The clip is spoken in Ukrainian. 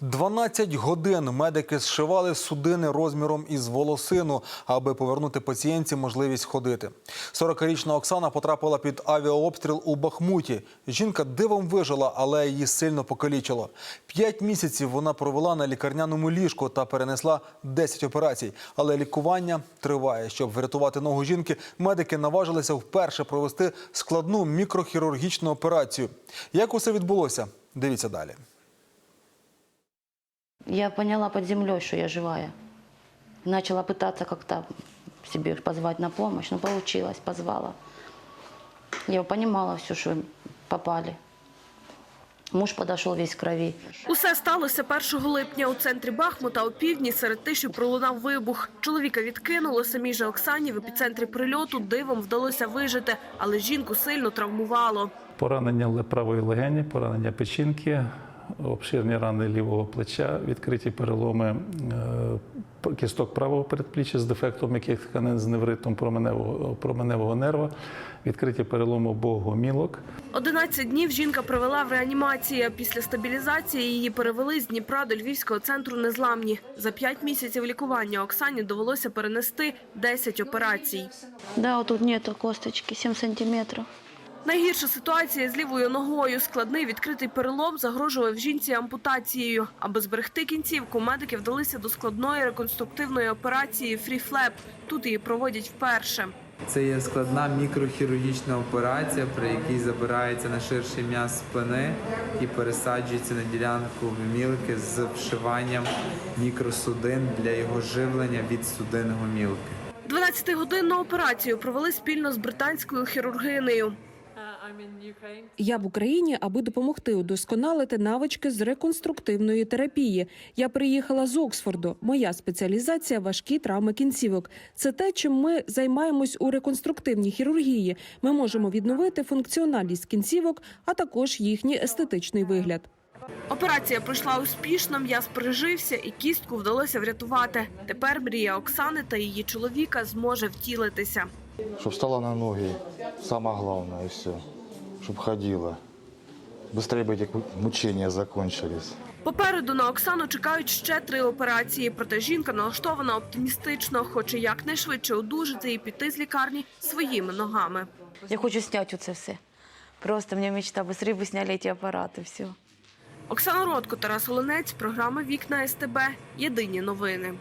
12 годин медики зшивали судини розміром із волосину, аби повернути пацієнтці можливість ходити. 40-річна Оксана потрапила під авіаобстріл у Бахмуті. Жінка дивом вижила, але її сильно покалічило. П'ять місяців вона провела на лікарняному ліжку та перенесла 10 операцій. Але лікування триває. Щоб врятувати ногу жінки, медики наважилися вперше провести складну мікрохірургічну операцію. Як усе відбулося? Дивіться далі. Я поняла под землей, что я живая. Начала пытаться как-то себе позвать на помощь, но получилось, позвала. Я понимала все, что попали. Муж подошел весь в крови. Усе сталося 1 липня у центрі Бахмута у півдні серед тиші пролунав вибух. Чоловіка відкинуло, самій же Оксані в епіцентрі прильоту дивом вдалося вижити, але жінку сильно травмувало. Поранення правої легені, поранення печінки, обширні рани лівого плеча, відкриті переломи е, кісток правого передпліччя з дефектом м'яких тканин з невритом променевого, променевого нерва, відкриті переломи обох гомілок. 11 днів жінка провела в реанімації. Після стабілізації її перевели з Дніпра до Львівського центру незламні. За 5 місяців лікування Оксані довелося перенести 10 операцій. Да, вот тут нету косточки, 7 сантиметров. Найгірша ситуація з лівою ногою. Складний відкритий перелом загрожував жінці ампутацією. Аби зберегти кінцівку, медики вдалися до складної реконструктивної операції «Фріфлеп». Тут її проводять вперше. Це є складна мікрохірургічна операція, при якій забирається на ширший м'яз спини і пересаджується на ділянку гомілки з вшиванням мікросудин для його живлення від судин гомілки. 12-годинну операцію провели спільно з британською хірургинею. Я в Україні, аби допомогти удосконалити навички з реконструктивної терапії. Я приїхала з Оксфорду. Моя спеціалізація важкі травми кінцівок. Це те, чим ми займаємось у реконструктивній хірургії. Ми можемо відновити функціональність кінцівок, а також їхній естетичний вигляд. Операція пройшла успішно, м'яз прижився і кістку вдалося врятувати. Тепер мрія Оксани та її чоловіка зможе втілитися. Щоб стала на ноги, саме головне, і все Щоб ходила. Быстрее бы эти мучения закончились. Попереду на Оксану чекають ще три операції. Проте жінка налаштована оптимістично, хоче якнайшвидше одужати і піти з лікарні своїми ногами. Я хочу снять оце все. Просто мне мечта, быстрее бы сняли эти аппараты, все. Оксана Ротко, Тарас Оленець, програма Вікна СТБ. Єдині новини.